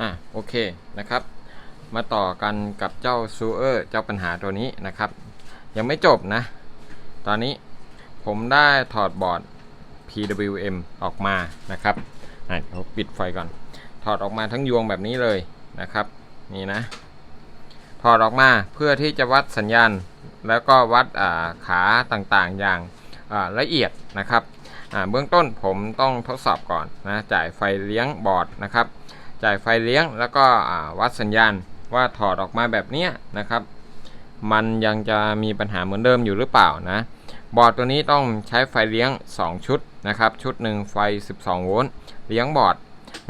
อะโอเคนะครับ มาต่อกันกับเจ้าซูเออร์เจ้าปัญหาตัวนี้นะครับ ยังไม่จบนะ ตอนนี้ผมได้ถอดบอร์ด PWM ออกมานะครับอะเดี๋ยวปิดไฟก่อน ถอดออกมาทั้งยวงแบบนี้เลยนะครับ นี่นะ ถอดออกมาเพื่อที่จะวัดสัญญาณ แล้วก็วัดาขาต่างๆอย่างอ่าละเอียดนะครับเบื้องต้นผมต้องทดสอบก่อนนะจ่ายไฟเลี้ยงบอร์ดนะครับ จ่ายไฟเลี้ยง แล้วก็วัดสัญญาณว่าถอดออกมาแบบนี้นะครับ มันยังจะมีปัญหาเหมือนเดิมอยู่หรือเปล่านะบอร์ดตัวนี้ต้องใช้ไฟเลี้ยง 2 ชุดนะครับ ชุดหนึ่งไฟ 12 โวลต์เลี้ยงบอร์ด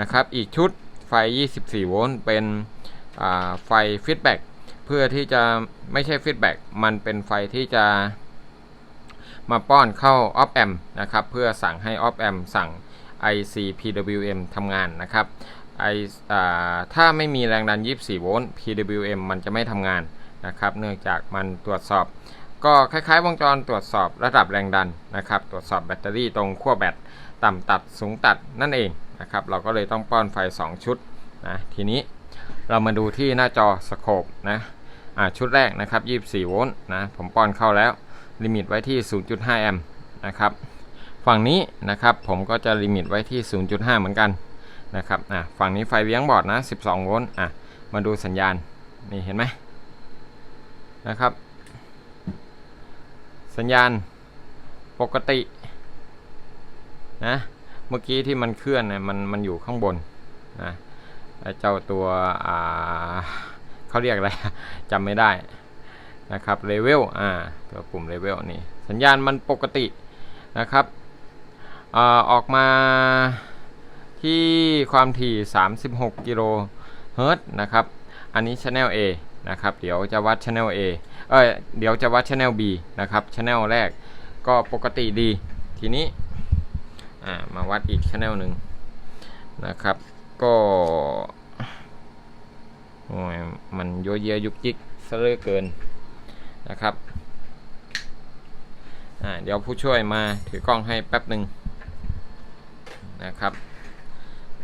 นะครับ อีกชุดไฟ 24 โวลต์เป็นไฟฟีดแบ็กเพื่อที่จะไม่ใช่ฟีดแบ็กมันเป็นไฟที่จะมาป้อนเข้าออฟแอมนะครับ เพื่อสั่งให้ออฟแอมสั่ง IC PWM ทำงานนะครับ ไอถ้าไม่มีแรงดัน 24 โวลต์ PWM มันจะไม่ทำงานนะครับ เนื่องจากมันตรวจสอบ ก็คล้ายๆ วงจรตรวจสอบระดับแรงดันนะครับ ตรวจสอบแบตเตอรี่ตรงขั้วแบตต่ำตัดสูงตัดนั่นเองนะครับ เราก็เลยต้องป้อนไฟ 2 ชุดนะ ทีนี้เรามาดูที่หน้าจอสโคปนะชุดแรกนะครับ 24 โวลต์นะ ผมป้อนเข้าแล้ว ลิมิตไว้ที่ 0.5 แอมป์นะครับ ฝั่งนี้นะครับผมก็จะลิมิตไว้ที่ 0.5 เหมือนกัน นะครับอะฝั่งนี้ไฟเลี้ยงบอร์ดนะ 12 โวลต์อะมาดูสัญญาณนี่เห็นไหมนะครับ สัญญาณปกตินะเมื่อกี้ที่มันเคลื่อนเนี่ยมันมันอยู่ข้างบนนะเจ้าตัวอ่าเขาเรียกอะไรจำไม่ได้นะครับเลเวลอ่าตัวปุ่มเลเวลนี่สัญญาณมันปกตินะครับอ่าออกมา ที่ความถี่ 36 กิโลเฮิรตซ์นะครับ อันนี้ Channel A นะครับ เดี๋ยวจะวัด Channel A เอ้ยเดี๋ยวจะวัด Channel B นะครับ Channel แรกก็ปกติดี ทีนี้มาวัดอีก Channel หนึ่งนะครับ ก็โอ้ยมันโยเยยุกยิกซะเหลือเกินนะครับเดี๋ยวผู้ช่วยมาถือกล้องให้แป๊บหนึ่งนะครับ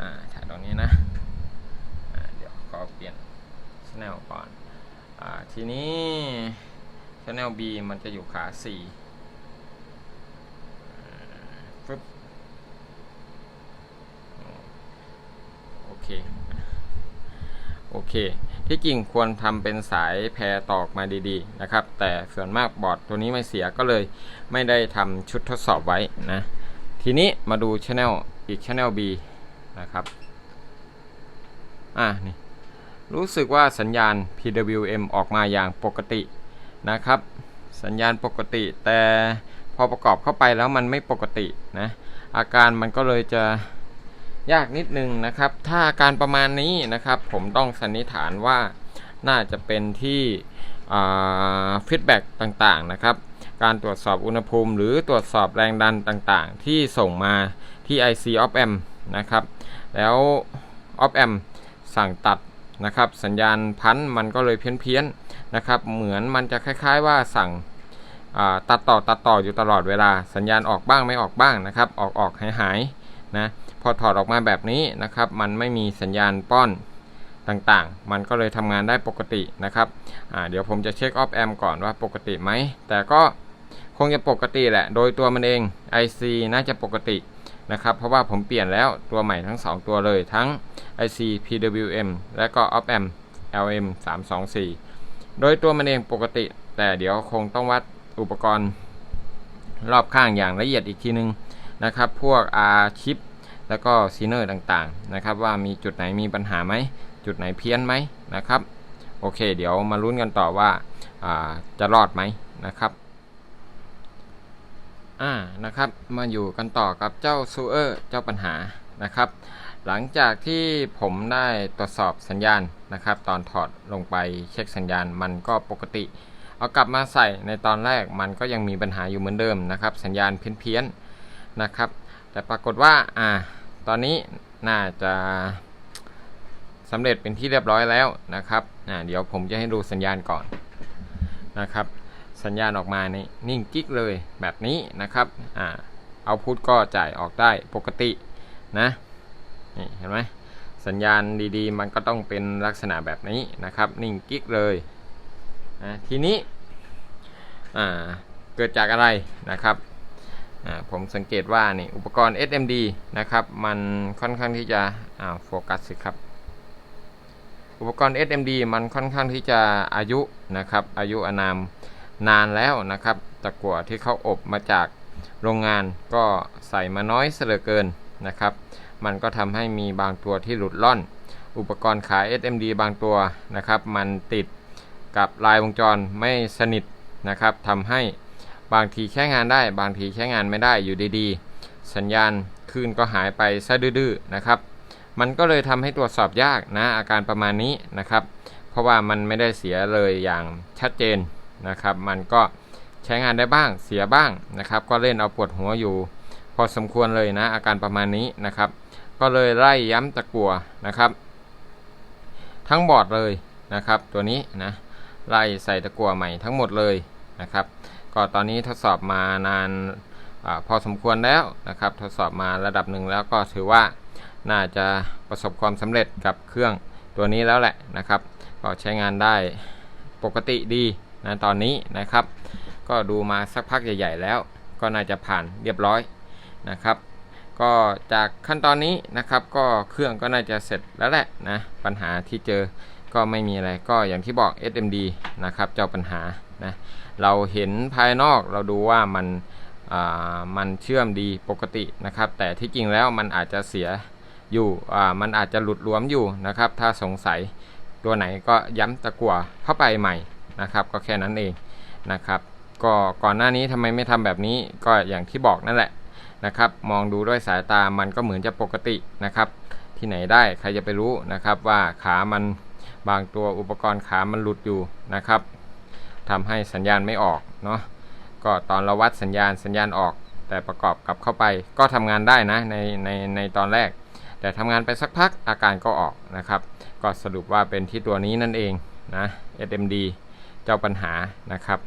อ่าถ่ายตรงนี้นะเดี๋ยวขอเปลี่ยน channel ก่อนอ่าทีนี้ channel B มันจะอยู่ขา4ฟึบโอเค โอเค ที่จริงควรทำเป็นสายแพรตอกมาดีๆนะครับ แต่ส่วนมากบอร์ดตัวนี้ไม่เสียก็เลยไม่ได้ทำชุดทดสอบไว้นะ ทีนี้มาดู channel อีก channel B นะครับอ่านี่รู้สึกว่าสัญญาณ PWM ออกมาอย่างปกตินะครับ สัญญาณปกติแต่พอประกอบเข้าไปแล้วมันไม่ปกตินะอาการมันก็เลยจะยากนิดนึงนะครับ ถ้าอาการประมาณนี้นะครับ ผมต้องสันนิษฐานว่าน่าจะเป็นที่ฟีดแบ็กต่างๆนะครับ การตรวจสอบอุณหภูมิ หรือตรวจสอบแรงดันต่างๆ ที่ส่งมาที่ IC of M นะครับ แล้ว of amp สั่งตัดนะครับ สัญญาณพันมันก็เลยเพี้ยนๆนะครับ เหมือนมันจะคล้าย ๆ ว่าสั่งตัดต่อตัดต่ออยู่ตลอดเวลา สัญญาณออกบ้างไม่ออกบ้างนะครับ ออกออกหายหายนะพอถอดออกมาแบบนี้นะครับ มันไม่มีสัญญาณป้อนต่างๆ มันก็เลยทำงานได้ปกตินะครับเดี๋ยวผมจะเช็คออฟแอมก่อนว่าปกติไหม แต่ก็คงจะปกติแหละ โดยตัวมันเอง IC น่าจะปกติ นะครับเพราะว่าผมเปลี่ยนแล้วตัวใหม่ทั้ง 2 ตัวเลยทั้ง IC PWM และก็ Op Amp LM 324 โดยตัวมันเองปกติ แต่เดี๋ยวคงต้องวัดอุปกรณ์รอบข้างอย่างละเอียดอีกทีนึงนะครับ พวก R chip แล้วก็ซีเนอร์ต่างๆนะครับ ว่ามีจุดไหนมีปัญหาไหม จุดไหนเพี้ยนไหมนะครับ โอเค เดี๋ยวมาลุ้นกันต่อว่าจะรอดไหมนะครับ อ่านะครับมาอยู่กันต่อกับเจ้าซูเออร์เจ้าปัญหานะครับ หลังจากที่ผมได้ตรวจสอบสัญญาณนะครับ ตอนถอดลงไปเช็คสัญญาณมันก็ปกติ เอากลับมาใส่ในตอนแรกมันก็ยังมีปัญหาอยู่เหมือนเดิมนะครับ สัญญาณเพี้ยนๆนะครับ แต่ปรากฏว่าอ่าตอนนี้น่าจะสำเร็จเป็นที่เรียบร้อยแล้วนะครับอ่าเดี๋ยวผมจะให้ดูสัญญาณก่อนนะครับ สัญญาณออกมานี่นิ่งกิ๊กเลยแบบนี้นะครับอ่าเอาพุทก็จ่ายออกได้ปกตินะนี่เห็นไหมสัญญาณดีๆ มันก็ต้องเป็นลักษณะแบบนี้นะครับ นิ่งกิ๊กเลยนะทีนี้อ่าเกิดจากอะไรนะครับผมสังเกตว่านี่อุปกรณ์ SMD นะครับมันค่อนข้างที่จะโฟกัสสิครับ อุปกรณ์ SMD มันค่อนข้างที่จะอายุนะครับอายุอานาม นานแล้วนะครับตะกั่วที่เขาอบมาจากโรงงานก็ใส่มาน้อยเสยเหลือเกินนะครับ มันก็ทำให้มีบางตัวที่หลุดล่อน อุปกรณ์ขาย SMD บางตัวนะครับ มันติดกับลายวงจรไม่สนิทนะครับทำให้บางทีใช้งานได้ บางทีใช้งานไม่ได้อยู่ดีๆ สัญญาณคลื่นก็หายไปซะดื้อๆนะครับ มันก็เลยทำให้ตรวจสอบยากนะอาการประมาณนี้นะครับ เพราะว่ามันไม่ได้เสียเลยอย่างชัดเจน นะครับ มันก็ใช้งานได้บ้างเสียบ้างนะครับ ก็เล่นเอาปวดหัวอยู่ พอสมควรเลยนะ อาการประมาณนี้นะครับ ก็เลยไล่ย้ำตะกัวนะครับ ทั้งบอร์ดเลยนะครับ ตัวนี้นะไล่ใส่ตะกัวใหม่ทั้งหมดเลยนะครับ ก็ตอนนี้ทดสอบมานานอพอสมควรแล้วนะครับ ทดสอบมาระดับหนึ่งแล้วก็ถือว่าน่าจะประสบความสำเร็จกับเครื่องตัวนี้แล้วแหละนะครับ ก็ใช้งานได้ปกติดี นะตอนนี้นะครับ ก็ดูมาสักพักใหญ่ ๆ แล้ว ก็น่าจะผ่านเรียบร้อยนะครับ ก็จากขั้นตอนนี้นะครับ ก็เครื่องก็น่าจะเสร็จแล้วแหละนะปัญหาที่เจอก็ไม่มีอะไรก็อย่างที่บอก SMD นะครับเจ้าปัญหานะเราเห็นภายนอกเราดูว่ามันอ่ามันเชื่อมดีปกตินะครับ แต่ที่จริงแล้วมันอาจจะเสียอยู่อ่ามันอาจจะหลุดหลวมอยู่นะครับ ถ้าสงสัยตัวไหนก็ย้ำตะกั่วเข้าไปใหม่ นะครับก็แค่นั้นเองนะครับก็ก่อนหน้านี้ทำไมไม่ทำแบบนี้ก็อย่างที่บอกนั่นแหละนะครับ มองดูด้วยสายตามันก็เหมือนจะปกตินะครับ ที่ไหนได้ใครจะไปรู้นะครับว่าขามันบางตัวอุปกรณ์ขามันหลุดอยู่นะครับทำให้สัญญาณไม่ออกเนาะก็ตอนเราวัดสัญญาณสัญญาณออก แต่ประกอบกับเข้าไปก็ทำงานได้นะในในในตอนแรก แต่ทำงานไปสักพักอาการก็ออกนะครับ ก็สรุปว่าเป็นที่ตัวนี้นั่นเองนะ SMD เจ้าปัญหานะครับ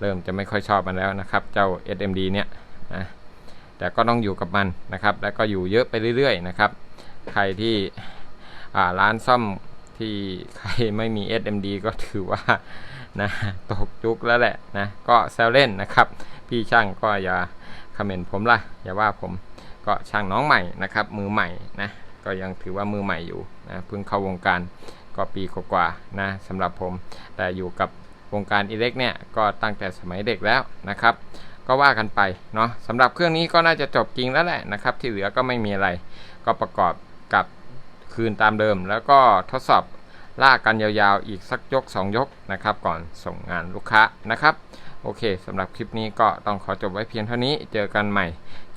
เริ่มจะไม่ค่อยชอบมันแล้วนะครับ เจ้า SMD เนี่ยนะแต่ก็ต้องอยู่กับมันนะครับ แล้วก็อยู่เยอะไปเรื่อยๆนะครับ ใครที่ร้านซ่อมที่ใครไม่มี SMD ก็ถือว่านะตกจุกแล้วแหละนะก็แซวเล่นนะครับ พี่ช่างก็อย่าคอมเมนต์ผมละอย่าว่าผมก็ช่างน้องใหม่นะครับ มือใหม่นะก็ยังถือว่ามือใหม่อยู่นะเพิ่งเข้าวงการก็ปีกว่าๆนะสำหรับผมแต่อยู่กับ วงการอิเล็กเนี่ยก็ตั้งแต่สมัยเด็กแล้วนะครับ ก็ว่ากันไปเนาะสำหรับเครื่องนี้ก็น่าจะจบจริงแล้วแหละนะครับ ที่เหลือก็ไม่มีอะไร ก็ประกอบกับคืนตามเดิม แล้วก็ทดสอบลากกันยาวๆ อีกสักยก 2 ยกนะครับ ก่อนส่งงานลูกค้านะครับ โอเคสำหรับคลิปนี้ก็ต้องขอจบไว้เพียงเท่านี้ เจอกันใหม่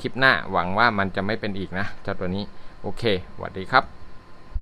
คลิปหน้าหวังว่ามันจะไม่เป็นอีกนะเจ้าตัวนี้ โอเคสวัสดีครับ